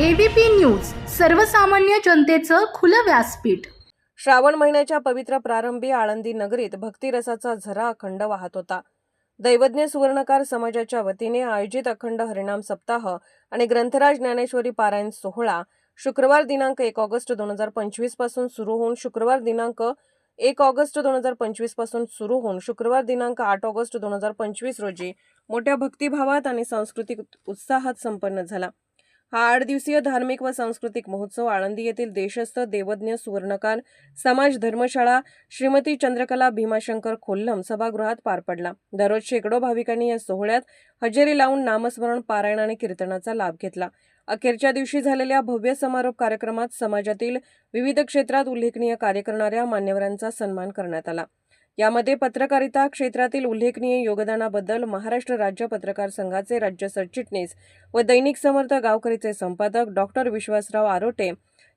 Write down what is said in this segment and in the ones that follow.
ABP news सर्वसामान्य जनतेचं खुलं व्यासपीठ. श्रावण महिन्याच्या पवित्र प्रारंभी आळंदी नगरीत भक्तिरसाचा झरा अखंड वाहत होता. दैवज्ञ सुवर्णकार समाजाच्या वतीने आयोजित अखंड हरिणाम सप्ताह आणि ग्रंथराज ज्ञानेश्वरी पारायण सोहळा शुक्रवार दिनांक एक ऑगस्ट दोन हजार पंचवीसपासून सुरू होऊन शुक्रवार दिनांक एक ऑगस्ट दोन हजार पंचवीसपासून सुरू होऊन शुक्रवार दिनांक आठ ऑगस्ट दोन हजार पंचवीस रोजी मोठ्या भक्तिभावात आणि सांस्कृतिक उत्साहात संपन्न झाला. हा आठ दिवसीय धार्मिक व सांस्कृतिक महोत्सव आळंदी येथील देशस्थ देवज्ञ सुवर्णकार समाज धर्मशाळा श्रीमती चंद्रकला भीमाशंकर खोल्लम सभागृहात पार पडला. दररोज शेकडो भाविकांनी या सोहळ्यात हजेरी लावून नामस्मरण पारायण आणि कीर्तनाचा लाभ घेतला. अखेरच्या दिवशी झालेल्या भव्य समारोप कार्यक्रमात समाजातील विविध क्षेत्रात उल्लेखनीय कार्य करणाऱ्या मान्यवरांचा सन्मान करण्यात आला. यामध्ये पत्रकारिता क्षेत्रातील उल्लेखनीय योगदानाबद्दल महाराष्ट्र राज्य पत्रकार संघाचे राज्य सरचिटणीस व दैनिक समर्थ गावकरीचे संपादक डॉक्टर विश्वासराव आरोटे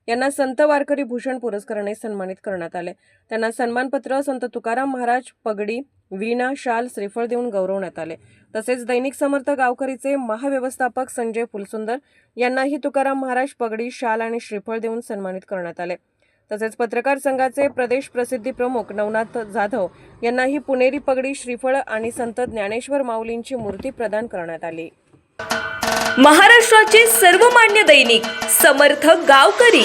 यांना संत वारकरी भूषण पुरस्काराने सन्मानित करण्यात आले. त्यांना सन्मानपत्र संत तुकाराम महाराज पगडी वीणा शाल श्रीफळ देऊन गौरवण्यात आले. तसेच दैनिक समर्थ गावकरीचे महाव्यवस्थापक संजय फुलसुंदर यांनाही तुकाराम महाराज पगडी शाल आणि श्रीफळ देऊन सन्मानित करण्यात आले. तसेच पत्रकार संघाचे प्रदेश प्रसिद्धी प्रमुख नवनाथ जाधव यांनाही पुणेरी पगडी श्रीफळ आणि संत ज्ञानेश्वर माऊलींची मूर्ती प्रदान करण्यात आली. महाराष्ट्राचे सर्वमान्य दैनिक समर्थ गावकरी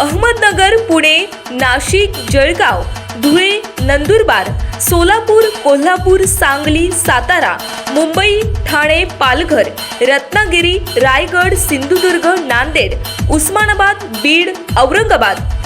अहमदनगर पुणे नाशिक जळगाव धुळे नंदुरबार सोलापूर कोल्हापूर सांगली सातारा मुंबई ठाणे पालघर रत्नागिरी रायगड सिंधुदुर्ग नांदेड उस्मानाबाद बीड औरंगाबाद